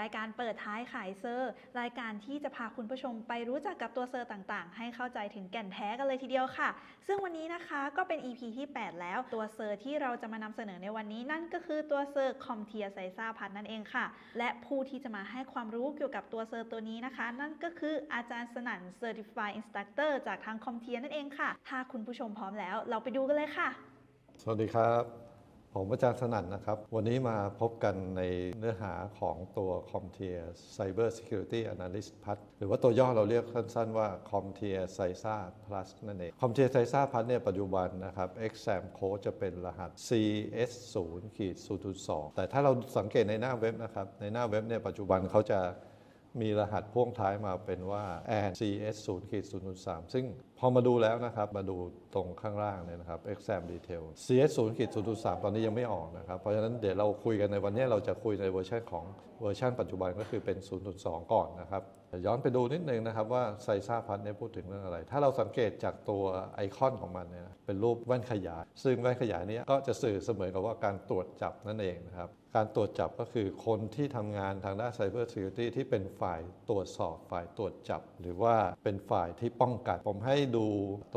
รายการเปิดท้ายขายเซอร์ รายการที่จะพาคุณผู้ชมไปรู้จักกับตัวเซอร์ต่างๆ ให้เข้าใจถึงแก่นแท้กันเลยทีเดียวค่ะ ซึ่งวันนี้นะคะก็เป็น EP ที่ 8 แล้วตัวเซอร์ที่เราจะมานำเสนอในวันนี้ นั่นก็คือตัวเซอร์คอมเทียไซซ่าพัทนั่นเองค่ะ และผู้ที่จะมาให้ความรู้เกี่ยวกับตัวเซอร์ตัวนี้นะคะ นั่นก็คืออาจารย์สนั่น Certified Instructor จากทางคอมเทียนั่นเองค่ะ ถ้าคุณผู้ชมพร้อมแล้ว เราไปดูกันเลยค่ะ สวัสดีครับ ผมอาจารย์สนั่นนะครับ วันนี้มาพบกันในเนื้อหาของตัว CompTIA Cyber Security Analyst Plus หรือว่าตัวย่อเราเรียกสั้นๆว่า CompTIA CISA Plus นั่นเอง CompTIA CISA Plus เนี่ยปัจจุบันนะครับ exam code จะเป็นรหัส CS0 ขีด0.2แต่ถ้าเราสังเกตในหน้าเว็บนะครับ ในหน้าเว็บเนี่ยปัจจุบันเขาจะมีรหัสพ่วงท้ายมาเป็นว่า and CS 0ขีด0.3ซึ่ง พอมาดูแล้วนะครับ มาดูตรงข้างล่างเนี่ยนะครับ exam detail CS 0ขีด0.3ตอนนี้ยังไม่ออกนะครับ เพราะฉะนั้นเดี๋ยวเราคุยกันในวันนี้เราจะคุยในเวอร์ชันของเวอร์ชันปัจจุบันก็คือเป็น 0.2 ก่อนนะครับ ย้อนไปดูนิดนึงนะครับว่าไซซ่าพัทเนี่ยพูดถึงเรื่องอะไร ถ้าเราสังเกตจากตัวไอคอนของมันเนี่ยเป็นรูปแว่นขยาย ซึ่งแว่นขยายนี้ก็จะสื่อเสมอกับว่าการตรวจจับนั่นเองนะครับการตรวจจับก็คือคนที่ทำงานทางด้าน Cyber Security ที่เป็นฝ่ายตรวจสอบฝ่ายตรวจจับ หรือว่าเป็นฝ่ายที่ป้องกัน ผมให้ดู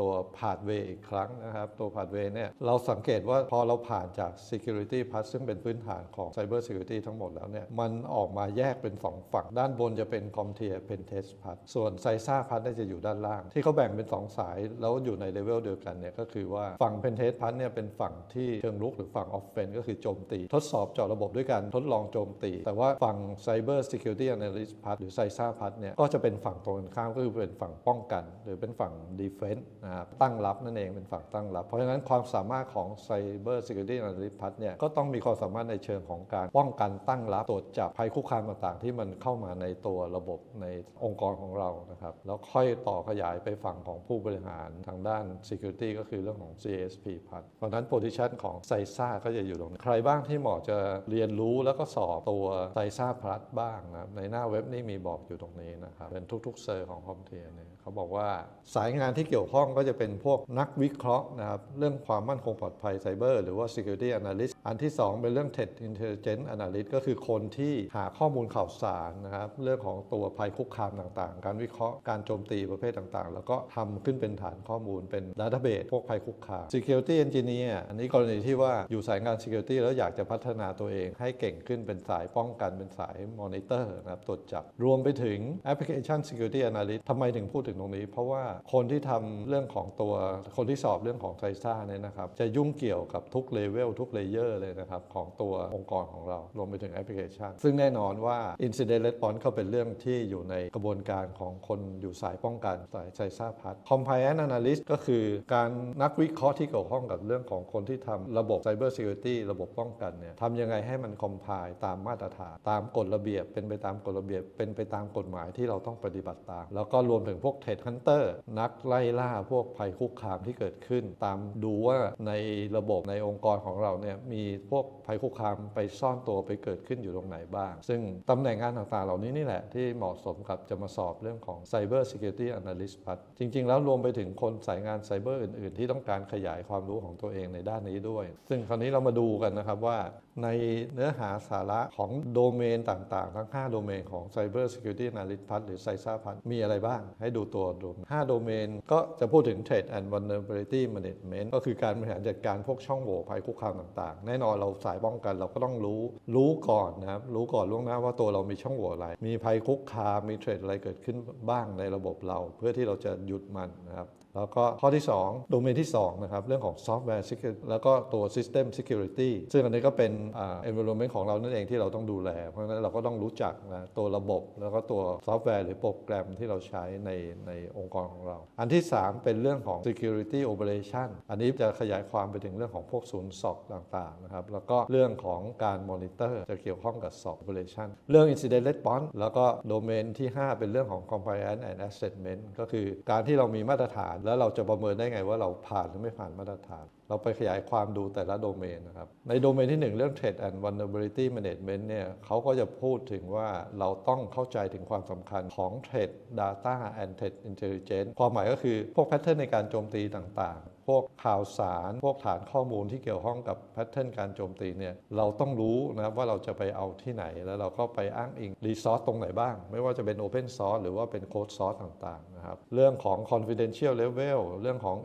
ตัวพา t เวอีกครั้งนะครับ ตัวพา t เวเนี่ยเราสังเกตว่าพอเราผ่านจาก Security Path ซึ่งเป็นพื้นฐานของ Cyber Security ทั้งหมดแล้วเนี่ยมันออกมาแยกเป็น 2 ฝั่ง ด้านบนจะเป็น CompTIA Pen Test Path ส่วน CISA Path เนี่ยจะอยู่ด้านล่าง ที่เขาแบ่งเป็น 2 สาย แล้วอยู่ในเลเวลเดียวกันเนี่ยก็คือว่าฝั่ง Pen Test Path เนี่ยเป็นฝั่งที่เชิงรุกหรือฝั่ง Offense ก็คือโจมตี ทดสอบเจาะระบบด้วยการทดลองโจมตี แต่ว่าฝั่ง Cyber Security Analyst Path หรือ CISA Path เนี่ยก็จะเป็นฝั่งตรงกันข้ามก็คือเป็นฝั่งป้องกัน หรือเป็นฝั่ง Defense นะครับตั้งรับนั่นเองเป็นฝั่งตั้งรับ เพราะฉะนั้นความสามารถของ Cyber Security Analyst Path เนี่ยก็ต้องมีความสามารถในเชิงของการป้องกันตั้งรับตรวจจับภัยคุกคามต่างๆ ที่มันเข้ามาในตัวระบบในองค์กรของเรานะครับแล้วค่อยต่อขยายไปฝั่งของผู้บริหารทางด้าน Security ก็คือเรื่องของ CSP Path เพราะฉะนั้น position ของ CISA ก็จะอยู่ตรงนี้ใครบ้างที่เหมาะจะเรียนรู้แล้วก็สอบตัว CISA Plus บ้างนะครับในหน้าเว็บนี่มีบอกอยู่ตรงนี้นะครับเป็นทุกๆเซอร์ของคอมเทียเนี่ยเขาบอกว่าสายงานที่เกี่ยวข้องก็จะเป็นพวกนักวิเคราะห์นะครับเรื่องความมั่นคงปลอดภัยไซเบอร์หรือว่า Security Analyst อันที่ 2 เป็นเรื่อง Threat Intelligence Analyst ก็คือคนที่หาข้อมูลข่าวสารนะครับเรื่องของตัวภัยคุกคามต่างๆ การวิเคราะห์การโจมตีประเภทต่างๆ แล้วก็ทำขึ้นเป็นฐานข้อมูลเป็น Database พวกภัยคุกคาม Security Engineer อันนี้กรณีที่ว่าอยู่สายงาน Security แล้วอยากจะพัฒนาตัวเองให้เก่งขึ้นเป็นสายป้องกันเป็นสาย Monitor นะครับตรวจจับรวมไปถึง Application Security Analyst ทำไมถึงพูดถึงตรงนี้ เพราะว่าคนที่ทำเรื่องของตัวคนที่สอบเรื่องของไซซ่าเนี่ยนะครับ จะยุ่งเกี่ยวกับทุกเลเวลทุกเลเยอร์เลยนะครับ ของตัวองค์กรของเรารวมไปถึงแอปพลิเคชัน ซึ่งแน่นอนว่า Incident Response เขาเป็นเรื่องที่อยู่ในกระบวนการของคนอยู่สายป้องกันสายไซซ่าพัฒ Compliance Analyst ก็คือการนักวิเคราะห์ที่เกี่ยวข้องกับเรื่องของคนที่ทำระบบ Cyber Security ระบบป้องกันเนี่ยทำยังไงให้มันคอมพายตามมาตรฐาน ตามกฎระเบียบ เป็นไปตามกฎระเบียบ เป็นไปตามกฎหมายที่เราต้องปฏิบัติตาม แล้วก็รวมถึงพวกเทรดฮันเตอร์นักไล่ล่าพวกภัยคุกคามที่เกิดขึ้น ตามดูว่าในระบบในองค์กรของเราเนี่ยมีพวกภัยคุกคามไปซ่อนตัวไปเกิดขึ้นอยู่ตรงไหนบ้าง ซึ่งตำแหน่งงานต่างๆ เหล่านี้นี่แหละที่เหมาะสมกับจะมาสอบเรื่องของ Cyber Security Analyst พัดจริง ๆ แล้วรวมไปถึงคนสายงานไซเบอร์อื่น ๆ ที่ต้องการขยายความรู้ของตัวเองในด้านนี้ด้วย ซึ่งคราวนี้เรามาดูกันนะครับว่าในเนื้อหาสาระของโดเมนต่างๆ ทั้ง 5 โดเมนของ Cyber Security Analyst พัดหรือ CISA พัดมีอะไรบ้าง ให้ดูตัวโดเมน5โดเมนก็จะพูดถึง Trade and Vulnerability Management ก็คือการบริหารจัดการพวกช่องโหว่ภัยคุกคามต่างๆ แน่นอนเราสายป้องกันเราก็ต้องรู้รู้ก่อนนะครับรู้ก่อนล่วงหน้าว่าตัวเรามีช่องโหว่อะไร มีภัยคุกคามมีเทรดอะไรเกิดขึ้นบ้างในระบบเรา เพื่อที่เราจะหยุดมันนะครับ แล้วก็ข้อที่2โดเมนที่2นะครับเรื่องของ Software Security แล้วก็ตัว System Security ซึ่งอันนี้ก็เป็นอ่า environment ของเรานั่นเองที่เราต้องดูแล เพราะฉะนั้นเราก็ต้องรู้จักนะตัวระบบ แล้วก็ตัวซอฟต์แวร์หรือโปรแกรมที่เราใช้ในในองค์กรของเรา อันที่ 3 เป็นเรื่องของ Security Operation อันนี้จะขยายความไปถึงเรื่องของพวกศูนย์สอบต่างๆนะครับแล้วก็เรื่องของการ Monitor จะเกี่ยวข้องกับสอบ Operation เรื่อง Incident Response แล้วก็โดเมนที่ 5 เป็นเรื่องของ Compliance and Assessment ก็คือการที่เรามีมาตรฐานแล้วเราจะประเมินได้ไงว่าเราผ่านหรือไม่ผ่านมาตรฐาน เราไปขยายความดูแต่ละโดเมนนะครับ ในโดเมนที่ 1 เรื่อง Trade and Vulnerability Management เนี่ยเขาก็จะพูดถึงว่าเราต้องเข้าใจถึงความสำคัญของ Trade Data and Trade Intelligence ความหมายก็คือพวกแพทเทิร์นในการโจมตีต่างๆ พวกข่าวสาร พวกฐานข้อมูลที่เกี่ยวข้องกับแพทเทิร์นการโจมตีเนี่ยเราต้องรู้นะครับว่าเราจะไปเอาที่ไหน แล้วเราก็ไปอ้างอิงรีซอสตรงไหนบ้าง ไม่ว่าจะเป็น Open Source หรือว่าเป็นโค้ดซอสต่างๆนะครับเรื่องของ confidential level เรื่องของ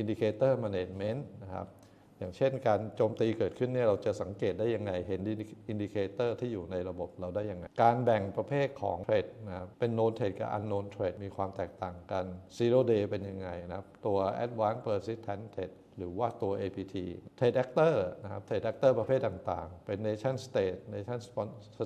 indicator management นะครับ อย่างเช่นการโจมตีเกิดขึ้นเนี่ยเราจะสังเกตได้ยังไง เห็นอินดิเคเตอร์ที่อยู่ในระบบเราได้ยังไง การแบ่งประเภทของเทรดนะครับเป็น known trade กับ unknown trade มีความแตกต่างกัน zero day เป็นยังไงนะครับ ตัว advanced persistent trade หรือว่าตัว APT trade actor นะครับ trade actor ประเภทต่างๆ เป็น nation state Nation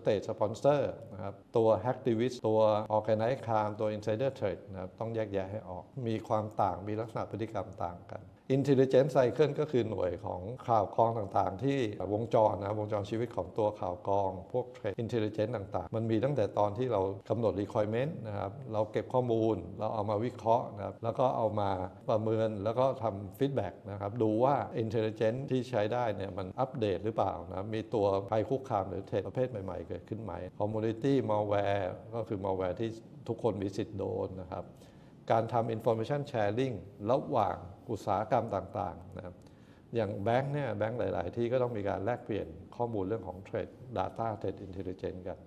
state sponsor นะครับ ตัว hacktivist ตัว organized crime ตัว insider trade นะครับ ต้องแยกแยะให้ออก มีความต่าง มีลักษณะพฤติกรรมต่างกัน Intelligence Cycle ก็คือหน่วยของข่าวกรองต่างๆ ที่วงจรนะวงจรชีวิตของตัวข่าวกรอง พวก Trade Intelligence ต่างๆ มันมีตั้งแต่ตอนที่เรากำหนด requirement นะครับเราเก็บข้อมูล เราเอามาวิเคราะห์นะครับแล้วก็เอามาประเมินแล้วก็ทำ feedback นะครับดูว่า Intelligence ที่ใช้ได้เนี่ยมันอัปเดตหรือเปล่านะมีตัวภัยคุกคามหรือเทรดประเภทใหม่ๆ เกิดขึ้นไหม Community Malware ก็คือ Malware ที่ทุกคนมีสิทธิ์โดนนะครับ การทำ information sharing ระหว่างอุตสาหกรรมต่างๆนะครับอย่างแบงค์เนี่ยแบงค์หลาย ๆ ที่ก็ต้องมีการแลกเปลี่ยนข้อมูลเรื่องของ Trade Data Trade Intelligence กัน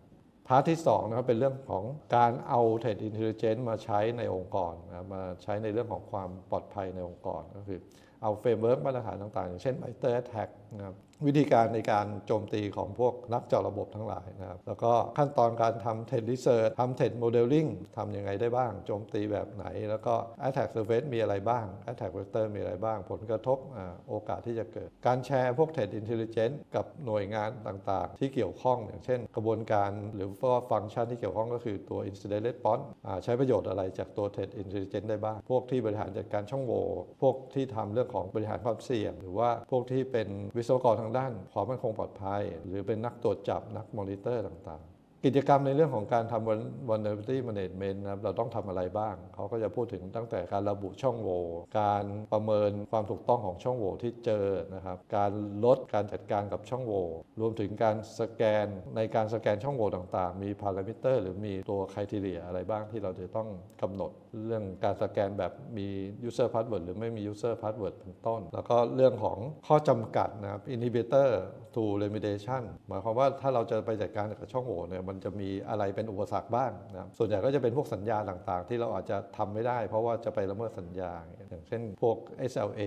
พาร์ทที่2นะครับเป็นเรื่องของการเอา Trade Intelligence มาใช้ในองค์กรนะครับมาใช้ในเรื่องของความปลอดภัยในองค์กรก็คือ เอาเฟรมเวิร์กมาตรฐานต่างๆ อย่างเช่น Mitre Attack นะครับวิธีการในการโจมตีของพวกนักเจาะระบบทั้งหลายนะครับ แล้วก็ขั้นตอนการทำ Trade Research ทำ Trade Modeling ทำยังไงได้บ้าง โจมตีแบบไหน แล้วก็ Attack Surface มีอะไรบ้าง Attack Vector มีอะไรบ้าง ผลกระทบอโอกาสที่จะเกิด การแชร์พวก Trade Intelligence กับหน่วยงานต่างๆ ที่เกี่ยวข้องอย่างเช่น กระบวนการหรือว่าฟังก์ชันที่เกี่ยวข้องก็คือตัว Incident Response ใช้ประโยชน์อะไรจากตัว Trade Intelligence ได้บ้าง พวกที่บริหารจัดการช่องโหว่พวกที่ทำเรื่องของบริหารความเสี่ยง หรือว่าพวกที่เป็นวิศวกรทางด้านความมั่นคงปลอดภัย หรือเป็นนักตรวจจับนักมอนิเตอร์ต่างๆ กิจกรรมในเรื่องของการทำ vulnerability management นะครับเราต้องทำอะไรบ้าง เขาก็จะพูดถึงตั้งแต่การระบุช่องโหว่การประเมินความถูกต้องของช่องโหว่ที่เจอนะครับการลดการจัดการกับช่องโหว่รวมถึงการสแกนในการสแกนช่องโหว่ต่างๆ มีพารามิเตอร์หรือมีตัวคุณทีเรียอะไรบ้างที่เราจะต้องกำหนด เรื่องการสแกนแบบมี user password หรือไม่มี user password เป็นต้น แล้วก็เรื่องของข้อจำกัดนะครับ inhibitor to remediation หมายความว่าถ้าเราจะไปจัดการกับช่องโหว่เนี่ยมันจะมีอะไรเป็นอุปสรรคบ้างนะครับส่วนใหญ่ก็จะเป็นพวกสัญญาต่างๆ ที่เราอาจจะทำไม่ได้ เพราะว่าจะไปละเมิดสัญญา อย่างเช่นพวก SLA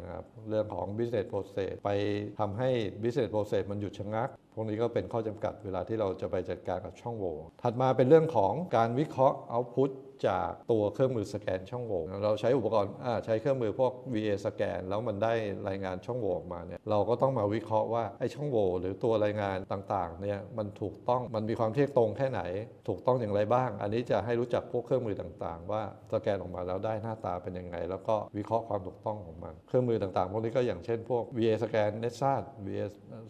นะครับเรื่องของ business process ไปทำให้ business process มันหยุดชะงัก พวกนี้ก็เป็นข้อจำกัดเวลาที่เราจะไปจัดการกับช่องโหว่ ถัดมาเป็นเรื่องของการวิเคราะห์ output จากตัวเครื่องมือสแกนช่องโหว่ เราใช้อุปกรณ์ใช้เครื่องมือพวก VA สแกน แล้วมันได้รายงานช่องโหว่ออกมาเนี่ย เราก็ต้องมาวิเคราะห์ว่าไอ้ช่องโหว่หรือตัวรายงานต่างๆเนี่ยมันถูกต้อง มันมีความเที่ยงตรงแค่ไหน ถูกต้องอย่างไรบ้าง อันนี้จะให้รู้จักพวกเครื่องมือต่างๆ ว่าสแกนออกมาแล้วได้หน้าตาเป็นยังไง แล้วก็วิเคราะห์ความถูกต้องของมัน เครื่องมือต่างๆ พวกนี้ก็อย่างเช่น พวก VA สแกน n e t s a t VA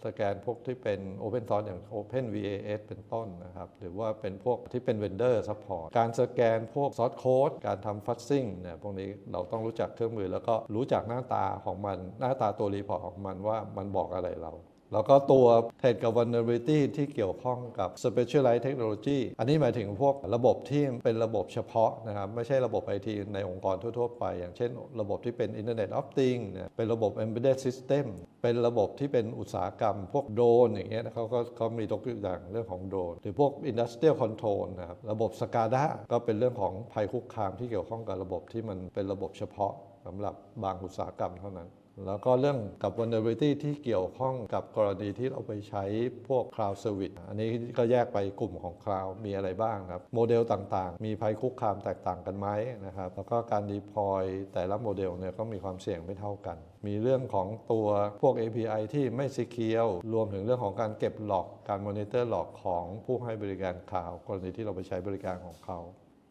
สแกนพวกที่เป็น Open Source อย่าง Open VAS เป็นต้นนะครับ หรือว่าเป็นพวกที่เป็น Vendor Support การสแกนพวก Source Code การทำ Fuzzing เนี่ยพวกนี้เราต้องรู้จักเครื่องมือแล้วก็รู้จักหน้าตาของมัน หน้าตาตัวรีพอร์ตของมันว่ามันบอกอะไรเรา แล้วก็ตัว Threat กับ Vulnerability ที่เกี่ยวข้องกับ Specialized Technology อันนี้หมายถึงพวกระบบที่เป็นระบบเฉพาะนะครับ ไม่ใช่ระบบ IT ในองค์กรทั่ว ๆ ไป อย่างเช่น ระบบที่เป็น Internet of Things เนี่ยเป็นระบบ Embedded System เป็นระบบที่เป็นอุตสาหกรรม พวกโดรนอย่างเงี้ยเขาก็เขามีตัวอย่างเรื่องของโดรนหรือพวก Industrial Control นะครับระบบ SCADA ก็เป็นเรื่องของภัยคุกคามที่เกี่ยวข้องกับระบบที่มันเป็นระบบเฉพาะสำหรับบางอุตสาหกรรมเท่านั้น แล้วก็เรื่องกับ vulnerability ที่เกี่ยวข้องกับกรณีที่เราไปใช้พวก cloud service อันนี้ก็แยกไปกลุ่มของ cloud มีอะไรบ้างครับ โมเดลต่างๆ มีภัยคุกคามแตกต่างกันไหมนะครับ แล้วก็การ deploy แต่ละโมเดลเนี่ยก็มีความเสี่ยงไม่เท่ากัน มีเรื่องของตัวพวก API ที่ไม่ secure รวมถึงเรื่องของการเก็บหลอกการ monitor หลอกของผู้ให้บริการ cloud กรณีที่เราไปใช้บริการของเขา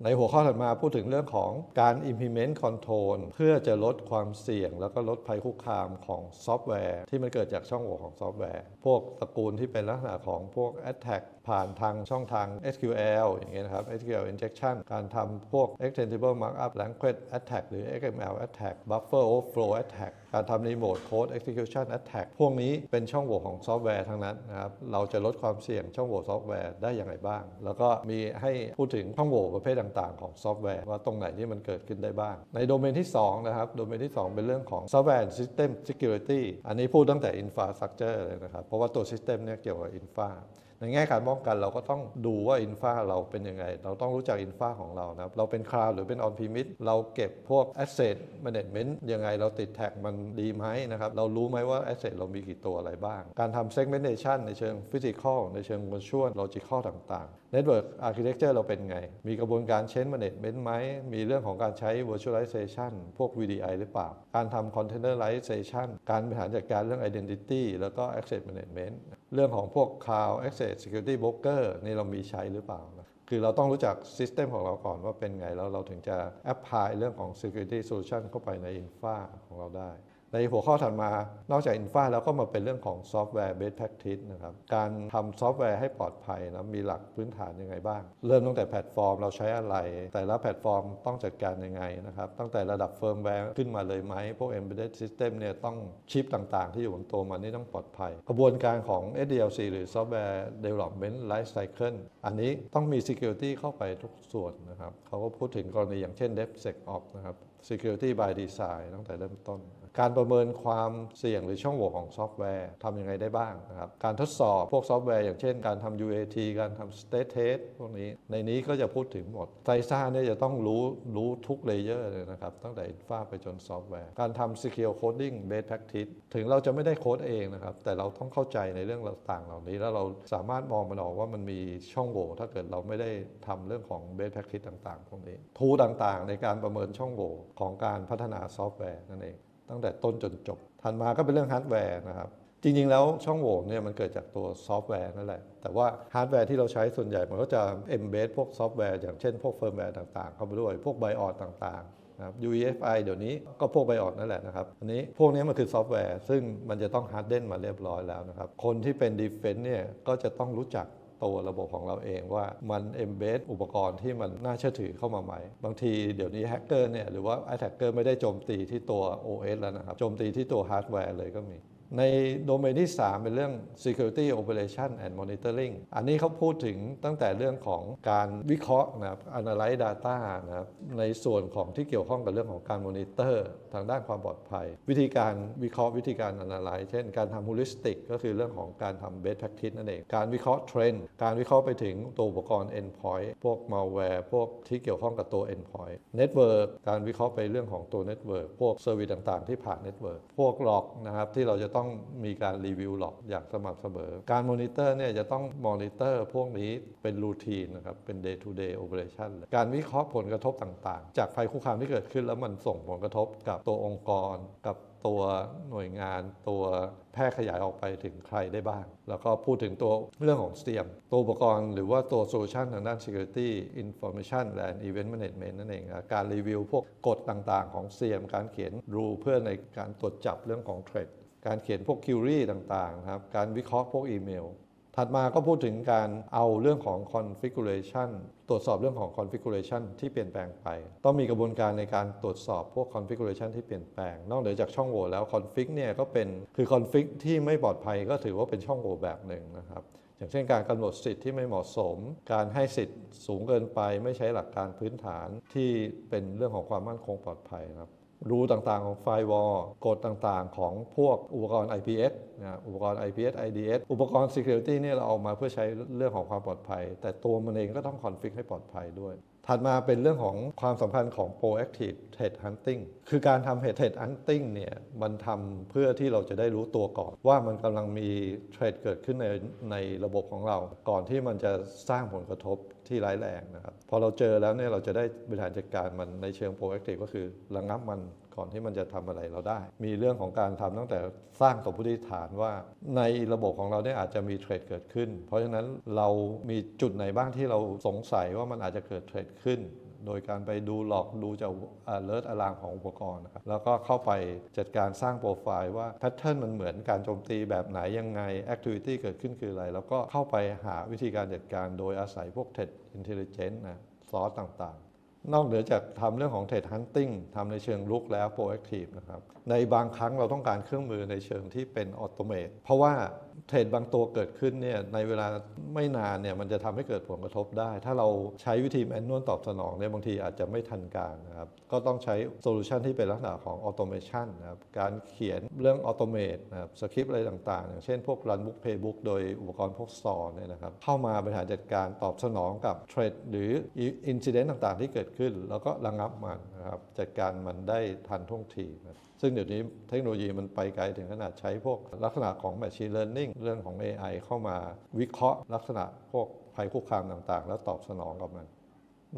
ในหัวข้อถัดมาพูดถึงเรื่องของการ implement control เพื่อจะลดความเสี่ยง แล้วก็ลดภัยคุกคามของซอฟต์แวร์ ที่มันเกิดจากช่องโหว่ของซอฟต์แวร์ พวกตระกูลที่เป็นลักษณะของพวก attack ผ่านทางช่องทาง SQL อย่างเงี้ยนะครับ SQL injection การทำพวก extensible markup language attack หรือ XML attack buffer overflow attack การทำ remote code execution attack พวกนี้เป็นช่องโหว่ของซอฟต์แวร์ทั้งนั้นนะครับ เราจะลดความเสี่ยงช่องโหว่ซอฟต์แวร์ได้อย่างไรบ้าง แล้วก็มีให้พูดถึงช่องโหว่ประเภทต่างๆ ของซอฟต์แวร์ว่าตรงไหนที่มันเกิดขึ้นได้บ้าง ในโดเมนที่ 2 นะครับ โดเมนที่ 2 เป็นเรื่องของ software and system security อันนี้พูดตั้งแต่ infrastructure เลยนะครับ เพราะว่าตัว system เนี่ยเกี่ยวกับ infra ในแง่การป้องกันเราก็ต้องดูว่าอินฟาเราเป็นยังไง เราต้องรู้จักอินฟาของเรานะครับ เราเป็นคลาวหรือเป็นออนพิมิตเราเก็บพวก Asset Management ยังไงเราติดแท็กมันดีไหมนะครับ เรารู้ไหมว่าแอสเซทเรามีกี่ตัวอะไรบ้าง การทำเซกเมนเทชันในเชิงฟิสิกอลในเชิงมวลชวนโลจิคอลต่างๆ Network Architecture เราเป็นไง มีกระบวนการ Change Management ไหม มีเรื่องของการใช้ Virtualization พวก VDI หรือเปล่า การทำ Containerization การบริหารจัดการเรื่อง Identity แล้วก็ Access Management เรื่องของพวก Cloud Access Security Broker นี่เรามีใช้หรือเปล่า คือเราต้องรู้จัก System ของเราก่อนว่าเป็นไง แล้วเราถึงจะ Apply เรื่องของ Security Solution เข้าไปใน Infra ของเราได้ ในหัวข้อถัดมา นอกจาก Infra แล้วก็มาเป็นเรื่องของ Software Best Practice นะครับ การทำซอฟต์แวร์ให้ปลอดภัยนะมีหลักพื้นฐานยังไงบ้าง เริ่มตั้งแต่แพลตฟอร์มเราใช้อะไร แต่ละแพลตฟอร์มต้องจัดการยังไงนะครับ ตั้งแต่ระดับเฟิร์มแวร์ขึ้นมาเลยไหม พวก Embedded System เนี่ยต้องชิปต่างๆ ที่อยู่บนตัวมันนี่ต้องปลอดภัย กระบวนการของ SDLC หรือ Software Development Life Cycle อันนี้ต้องมี Security เข้าไปทุกส่วนนะครับเขาก็พูดถึงกรณีอย่างเช่น DevSecOps นะครับ Security by Design ตั้งแต่เริ่มต้น การประเมินความเสี่ยงหรือช่องโหว่ของซอฟต์แวร์ทำยังไงได้บ้างนะครับ การทดสอบพวกซอฟต์แวร์อย่างเช่นการทำ UAT การทำ State Test พวกนี้ ในนี้ก็จะพูดถึงหมดไซซ่าเนี่ยจะต้องรู้รู้ทุกเลเยอร์เลยนะครับ ตั้งแต่อินฟาไปจนซอฟต์แวร์ การทำ Secure Coding Best Practice ถึงเราจะไม่ได้โค้ดเองนะครับ แต่เราต้องเข้าใจในเรื่องต่างๆ เหล่านี้ แล้วเราสามารถมองมันออกว่ามันมีช่องโหว่ถ้าเกิดเราไม่ได้ทำเรื่องของ Best Practice ต่างๆ พวกนี้ทูต่างๆ ในการประเมินช่องโหว่ของการพัฒนาซอฟต์แวร์นั่นเอง ตั้งแต่ต้นจนจบ ถัดมาก็เป็นเรื่องฮาร์ดแวร์นะครับ จริง ๆ แล้วช่องโหว่เนี่ยมันเกิดจากตัวซอฟต์แวร์นั่นแหละ แต่ว่าฮาร์ดแวร์ที่เราใช้ส่วนใหญ่มันก็จะ embed พวกซอฟต์แวร์อย่างเช่นพวกเฟิร์มแวร์ต่างๆ เข้าไปด้วย พวกไบออดต่างๆนะครับ UEFI เดี๋ยวนี้ก็พวกไบออดนั่นแหละนะครับ อันนี้พวกนี้มันคือซอฟต์แวร์ ซึ่งมันจะต้องฮาร์ดเดนมาเรียบร้อยแล้วนะครับ คนที่เป็น Defense เนี่ยก็จะต้องรู้จัก ตัวระบบของเราเองว่ามัน embed อุปกรณ์ที่มันน่าเชื่อถือเข้ามาใหม่บางทีเดี๋ยวนี้แฮกเกอร์เนี่ยหรือว่า attacker ไม่ได้โจมตีที่ตัว OS แล้วนะครับโจมตีที่ตัวฮาร์ดแวร์เลยก็มี ในโดเมนที่ 3 เป็นเรื่อง security operation and monitoring อันนี้เขาพูดถึงตั้งแต่เรื่องของการวิเคราะห์นะครับ analyze data นะครับ ในส่วนของที่เกี่ยวข้องกับเรื่องของการ monitor ทางด้านความปลอดภัย วิธีการวิเคราะห์วิธีการ analyze เช่น การทำ heuristic ก็คือเรื่องของการทำ best practice นั่นเอง การวิเคราะห์เทรนด์การวิเคราะห์ไปถึงตัวอุปกรณ์ endpoint พวก malware พวกที่เกี่ยวข้องกับตัว endpoint network การวิเคราะห์ไปเรื่องของตัว network พวก service ต่างๆ ที่ผ่าน network พวก log นะครับที่เราจะต้องมีการรีวิว log อย่างสม่ำเสมอ การ monitor เนี่ยจะต้อง monitor พวกนี้เป็นรูทีนนะครับ เป็น day to day operation การวิเคราะห์ผลกระทบต่างๆ จากภัยคุกคามที่เกิดขึ้นแล้วมันส่งผลกระทบกับตัวองค์กร กับตัวหน่วยงานตัวแพร่ขยายออกไปถึงใครได้บ้าง แล้วก็พูดถึงตัวเรื่องของเสียม ตัวอุปกรณ์หรือว่าตัวโซลูชันทางด้าน security information and event management นั่นเองการรีวิวพวกกฎต่างๆ ของเสียม การเขียนรูเพื่อในการตรวจจับเรื่องของเทรด การเขียนพวกคิวรีต่างๆครับ การวิเคราะห์พวกอีเมล ถัดมาก็พูดถึงการเอาเรื่องของ configuration ตรวจสอบเรื่องของ configuration ที่เปลี่ยนแปลงไป ต้องมีกระบวนการในการตรวจสอบพวก configuration ที่เปลี่ยนแปลง นอกเหนือจากช่องโหว่แล้ว config เนี่ยก็เป็นคือ config ที่ไม่ปลอดภัยก็ถือว่าเป็นช่องโหว่แบบหนึ่งนะครับอย่างเช่นการกำหนดสิทธิ์ที่ไม่เหมาะสม การให้สิทธิ์สูงเกินไป ไม่ใช้หลักการพื้นฐานที่เป็นเรื่องของความมั่นคงปลอดภัยครับ รูต่างๆ ของไฟวอลกฎต่างๆ ของพวกอุปกรณ์ IPS นะอุปกรณ์ IPS IDS อุปกรณ์ Security เนี่ยเราเอามาเพื่อใช้เรื่องของความปลอดภัย แต่ตัวมันเองก็ต้องคอนฟิกให้ปลอดภัยด้วย ถัดมาเป็นเรื่องของความสัมพันธ์ของ proactive threat hunting คือการทำ threat hunting เนี่ยมันทำเพื่อที่เราจะได้รู้ตัวก่อน ว่ามันกำลังมีเทรดเกิดขึ้นในในระบบของเรา ก่อนที่มันจะสร้างผลกระทบที่ร้ายแรงนะครับพอเราเจอแล้วเนี่ยเราจะได้บริหารจัดการมันในเชิง proactive ก็คือระงับมันก่อนที่มันจะทำอะไรเราได้ มีเรื่องของการทำตั้งแต่สร้างสมมติฐานว่า ในระบบของเราเนี่ยอาจจะมีเทรดเกิดขึ้น เพราะฉะนั้นเรามีจุดไหนบ้างที่เราสงสัยว่ามันอาจจะเกิดเทรดขึ้น โดยการไปดูหลอกดูจากเลิร์ตอลามของอุปกรณ์นะครับแล้วก็เข้าไปจัดการสร้างโปรไฟล์ว่าแพทเทิร์นมันเหมือนการโจมตีแบบไหนยังไงแอคทิวิตี้เกิดขึ้นคืออะไร แล้วก็เข้าไปหาวิธีการจัดการโดยอาศัยพวกเท d อินเทลเจนต์นะซอสต่างๆ นอกเหนือจากทำเรื่องของเทรดฮันติ n งทำในเชิงลุกแล้วโปรแอคทีฟนะครับในบางครั้งเราต้องการเครื่องมือในเชิงที่เป็นออโตเมตเพราะว่าเทรดบางตัวเกิดขึ้นเนี่ยในเวลาไม่นานเนี่ยมันจะทำให้เกิดผลกระทบได้ ถ้าเราใช้วิธีแมนนวลตอบสนองเนี่ยบางทีอาจจะไม่ทันการนะครับ ก็ต้องใช้โซลูชันที่เป็นลักษณะของออโตเมชันนะครับ การเขียนเรื่องออโตเมตนะครับสคริปต์อะไรต่างๆ อย่างเช่นพวก Runbook Playbook โดยอุปกรณ์พวกซอเนี่ยนะครับ เข้ามาบริหารจัดการตอบสนองกับเทรดหรืออินซิเดนต์ต่างๆ ที่เกิดขึ้น แล้วก็ระงับมันนะครับจัดการมันได้ทันท่วงทีนะครับ ซึ่งเดี๋ยวนี้เทคโนโลยีมันไปไกลถึงขนาดใช้พวกลักษณะของ Machine Learning เรื่องของ AI เข้ามาวิเคราะห์ลักษณะพวกภัยคุกคามต่างๆ แล้วตอบสนองกับมัน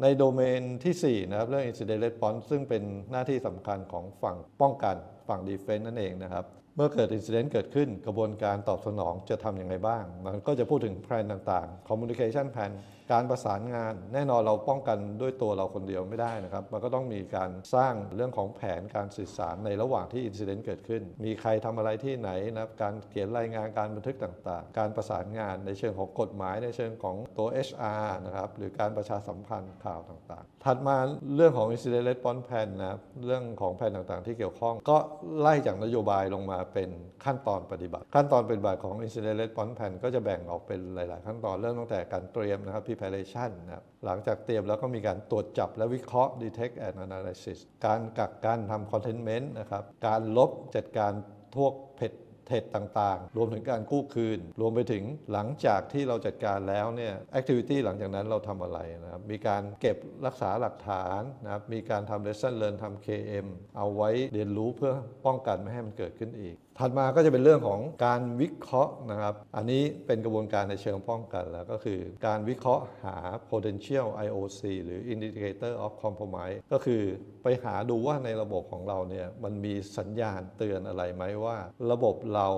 ในโดเมนที่ 4 นะครับเรื่อง Incident Response ซึ่งเป็นหน้าที่สำคัญของฝั่งป้องกันฝั่ง Defense นั่นเองนะครับเมื่อเกิด Incident เกิดขึ้นกระบวนการตอบสนองจะทำอย่างไรบ้าง มันก็จะพูดถึงแผนต่างๆ Communication Plan การประสานงานแน่นอนเราป้องกันด้วยตัวเราคนเดียวไม่ได้นะครับ มันก็ต้องมีการสร้างเรื่องของแผนการสื่อสารในระหว่างที่อินซิเดนต์เกิดขึ้น มีใครทำอะไรที่ไหนนะครับการเขียนรายงานการบันทึกต่างๆ การประสานงานในเชิงของกฎหมายในเชิงของตัว HR นะครับหรือการประชาสัมพันธ์ข่าวต่างๆ ถัดมาเรื่องของ Incident Response Plan นะครับเรื่องของแผนต่างๆ ที่เกี่ยวข้อง ก็ไล่จากนโยบายลงมาเป็นขั้นตอนปฏิบัติ ขั้นตอนปฏิบัติของ Incident Response Plan ก็จะแบ่งออกเป็นหลาย ๆ ขั้นตอนเริ่มตั้งแต่การเตรียมนะครับ preparation นะครับหลังจากเตรียมแล้วก็มีการตรวจจับและวิเคราะห์ detect and analysis การกักกันทำ containment นะครับ การลบจัดการพวกเพจเท็จต่างๆ รวมถึงการกู้คืน รวมไปถึงหลังจากที่เราจัดการแล้วเนี่ย activity หลังจากนั้นเราทำอะไรนะครับ มีการเก็บรักษาหลักฐานนะครับ มีการทำ lesson learn ทำ KM เอาไว้เรียนรู้เพื่อป้องกันไม่ให้มันเกิดขึ้นอีก ถัดมาก็จะเป็นเรื่องของการวิเคราะห์นะครับ อันนี้เป็นกระบวนการในเชิงป้องกันแล้วก็คือการวิเคราะห์หา potential IOC หรือ indicator of compromise ก็คือไปหาดูว่าในระบบของเราเนี่ยมันมีสัญญาณเตือนอะไรไหมว่า ระบบเรา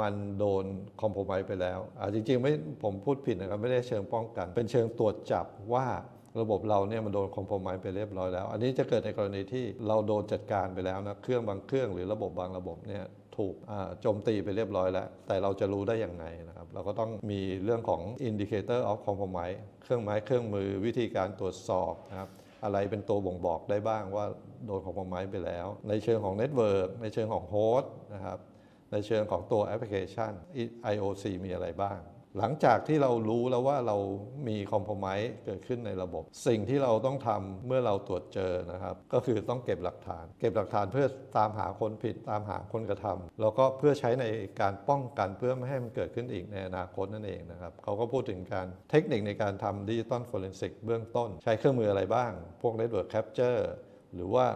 มันโดน compromise ไปแล้วอ่าจริงๆไม่ผมพูดผิดนะครับไม่ได้เชิงป้องกัน เป็นเชิงตรวจจับว่าระบบเราเนี่ยมันโดนคอมโพมายไปเรียบร้อยแล้ว อันนี้จะเกิดในกรณีที่เราโดนจัดการไปแล้วนะ เครื่องบางเครื่องหรือระบบบางระบบเนี่ย ถูกโจมตีไปเรียบร้อยแล้ว แต่เราจะรู้ได้อย่างไงนะครับ เราก็ต้องมีเรื่องของ indicator of compromise เครื่องไม้เครื่องมือวิธีการตรวจสอบนะครับอะไรเป็นตัวบ่งบอกได้บ้างว่าโดนคอมโพมายไปแล้ว ในเชิงของเน็ตเวิร์กในเชิงของโฮสต์นะครับ ในเชิงของตัวแอปพลิเคชัน IOC มีอะไรบ้าง หลังจากที่เรารู้แล้วว่าเรามีคอมโพม i s e เกิดขึ้นในระบบ สิ่งที่เราต้องทำเมื่อเราตรวจเจอนะครับ ก็คือต้องเก็บหลักฐาน เก็บหลักฐานเพื่อตามหาคนผิดตามหาคนกระทำแล้วก็เพื่อใช้ในการป้องกันเพื่อไม่ให้มันเกิดขึ้นอีกในอนาคตนั่นเองนะครับเขาก็พูดถึงการเทคนิคในการทำดิจิตอลฟอเรนซิกเบื้องต้น ใช้เครื่องมืออะไรบ้าง พวก Network Capture หรือว่า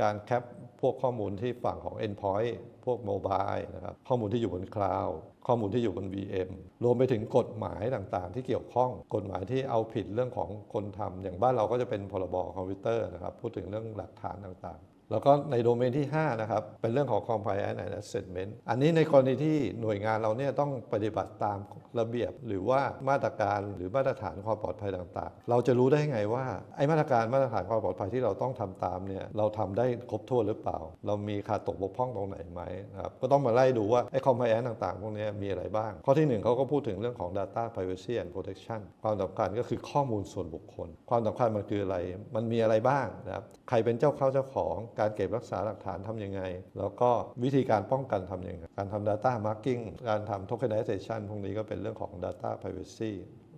การแคปพวกข้อมูลที่ฝั่งของ Endpoint พวกโมบายนะครับข้อมูลที่อยู่บนคลาวด์ข้อมูลที่อยู่บน VM รวมไปถึงกฎหมายต่างๆ ที่เกี่ยวข้องกฎหมายที่เอาผิดเรื่องของคนทำอย่างบ้านเราก็จะเป็นพรบคอมพิวเตอร์นะครับ พูดถึงเรื่องหลักฐานต่างๆ แล้วก็ในโดเมนที่ 5 นะครับ เป็นเรื่องของ compliance and assessment อันนี้ในกรณีที่หน่วยงานเราเนี่ยต้องปฏิบัติตามระเบียบ หรือว่ามาตรการหรือมาตรฐานความปลอดภัยต่างๆ เราจะรู้ได้ไงว่าไอ้มาตรการมาตรฐานความปลอดภัยที่เราต้องทำตามเนี่ยเราทำได้ครบถ้วนหรือเปล่า เรามีขาดตกบกพร่องตรงไหนไหมนะครับก็ต้องมาไล่ดูว่าไอ้ compliance ต่างๆ พวกนี้มีอะไรบ้าง ข้อที่หนึ่งเขาก็พูดถึงเรื่องของ data privacy and protection ความสำคัญก็คือข้อมูลส่วนบุคคล ความสำคัญมันคืออะไร มันมีอะไรบ้างนะครับใครเป็นเจ้าเข้าเจ้าของการเก็บรักษาหลักฐานทำยังไง แล้วก็วิธีการป้องกันทำยังไง การทำ data marking การทำ tokenization พวกนี้ก็เป็นเรื่องของ data privacy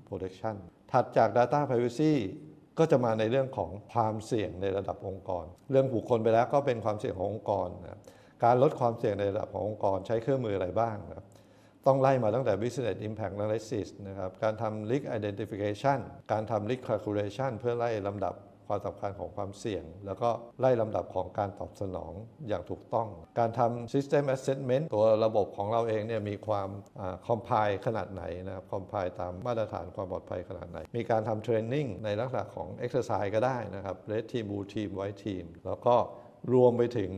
protection ถัดจาก data privacy ก็จะมาในเรื่องของความเสี่ยงในระดับองค์กร เรื่องบุคคลไปแล้วก็เป็นความเสี่ยงขององค์กรนะการลดความเสี่ยงในระดับขององค์กรใช้เครื่องมืออะไรบ้างนะต้องไล่มาตั้งแต่ business impact analysis นะครับ การทำ risk identification การทำ risk calculation เพื่อไล่ลำดับ ความสำคัญของความเสี่ยง แล้วก็ไล่ลำดับของการตอบสนองอย่างถูกต้อง การทำ system assessment ตัวระบบของเราเองเนี่ยมีความอ่า compile ขนาดไหนนะครับ compile ตามมาตรฐานความปลอดภัยขนาดไหน มีการทำ training ในลักษณะของ exercise ก็ได้นะครับ red team blue team white team แล้วก็รวมไปถึง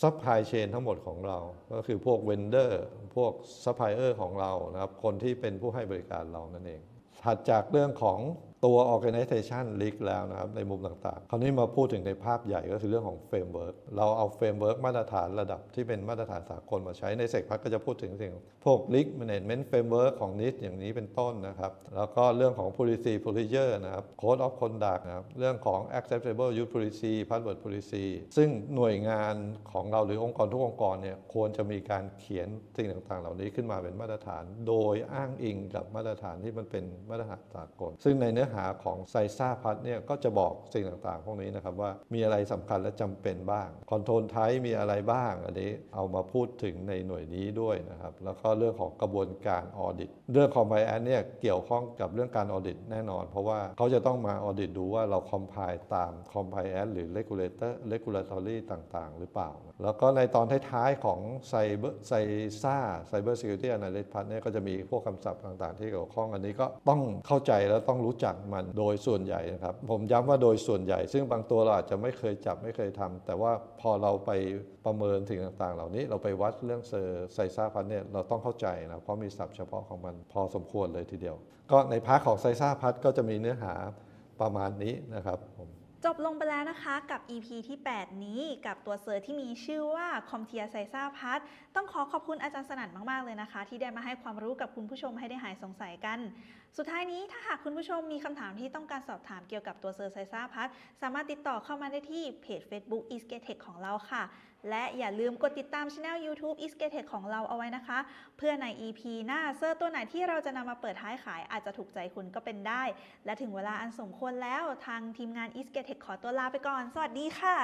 ซัพพลายเชนทั้งหมดของเรา ก็คือพวกเวนเดอร์ พวกซัพพลายเออร์ของเรานะครับ คนที่เป็นผู้ให้บริการเรานั่นเอง ถัดจากเรื่องของ ตัว organization leak แล้วนะครับในมุมต่างๆ คราวนี้มาพูดถึงในภาพใหญ่ก็คือเรื่องของ framework เราเอา framework มาตรฐานระดับที่เป็นมาตรฐานสากลมาใช้ในเซกพัทก็จะพูดถึงสิ่งพวก leak management framework ของ NIST อย่างนี้เป็นต้นนะครับ แล้วก็เรื่องของ policy procedure นะครับ code of conduct นะครับเรื่องของ acceptable use policy password policy ซึ่งหน่วยงานของเราหรือองค์กรทุกองค์กรเนี่ยควรจะมีการเขียนสิ่งต่างๆ เหล่านี้ขึ้นมาเป็นมาตรฐาน โดยอ้างอิงกับมาตรฐานที่มันเป็นมาตรฐานสากล ซึ่งในเนื้อหาของไซซ่าพัทเนี่ยก็จะบอกสิ่งต่างๆ พวกนี้นะครับว่ามีอะไรสำคัญและจำเป็นบ้างคอนโทรลไทมีอะไรบ้าง อันนี้เอามาพูดถึงในหน่วยนี้ด้วยนะครับ แล้วก็เรื่องของกระบวนการออดิตเรื่อง compliance เนี่ยเกี่ยวข้องกับเรื่องการออดิตแน่นอน เพราะว่าเขาจะต้องมาออดิตดูว่าเรา comply ตาม compliance หรือ regulator regulatory ต่างๆ หรือเปล่า แล้วก็ในตอนท้ายๆของ cyber ไซซ่า cyber security analyst พัทเนี่ยก็จะมีพวกคำศัพท์ต่างๆ ที่เกี่ยวข้องอันนี้ก็ต้องเข้าใจแล้วต้องรู้จักมันโดยส่วนใหญ่นะครับ ผมย้ำว่าโดยส่วนใหญ่ ซึ่งบางตัวเราอาจจะไม่เคยจับไม่เคยทำแต่ว่าพอเราไปประเมินถึงต่างๆ เหล่านี้เราไปวัดเรื่องเซอร์ไซซ่าพัทเนี่ยเราต้องเข้าใจนะเพราะมีศัพท์เฉพาะของมันพอสมควรเลยทีเดียว ก็ในพาร์ทของไซซ่าพัทก็จะมีเนื้อหาประมาณนี้นะครับผม จบลงไปแล้วนะคะกับ EP ที่ 8 นี้กับตัวเซอร์ที่มีชื่อว่าคอมเทียไซซ่าพัทต้องขอขอบคุณอาจารย์สนั่นมาก ๆ เลยนะคะ ที่ได้มาให้ความรู้กับคุณผู้ชมให้ได้หายสงสัยกัน สุดท้ายนี้ถ้าหากคุณผู้ชมมีคำถามที่ต้องการสอบถามเกี่ยวกับตัวเซอร์ไซซ่าพัทสามารถติดต่อเข้ามาได้ที่เพจ Facebook e s g a t e c h ของเราค่ะ และอย่าลืมกดติดตามช anel YouTube Isketech ของเราเอาไว้นะคะ เพื่อใน EP หน้าเซอร์ตัวไหนที่เราจะนำมาเปิดท้ายขายอาจจะถูกใจคุณก็เป็นได้ และถึงเวลาอันสมควรแล้วทางทีมงาน Isketech ขอตัวลาไปก่อน สวัสดีค่ะ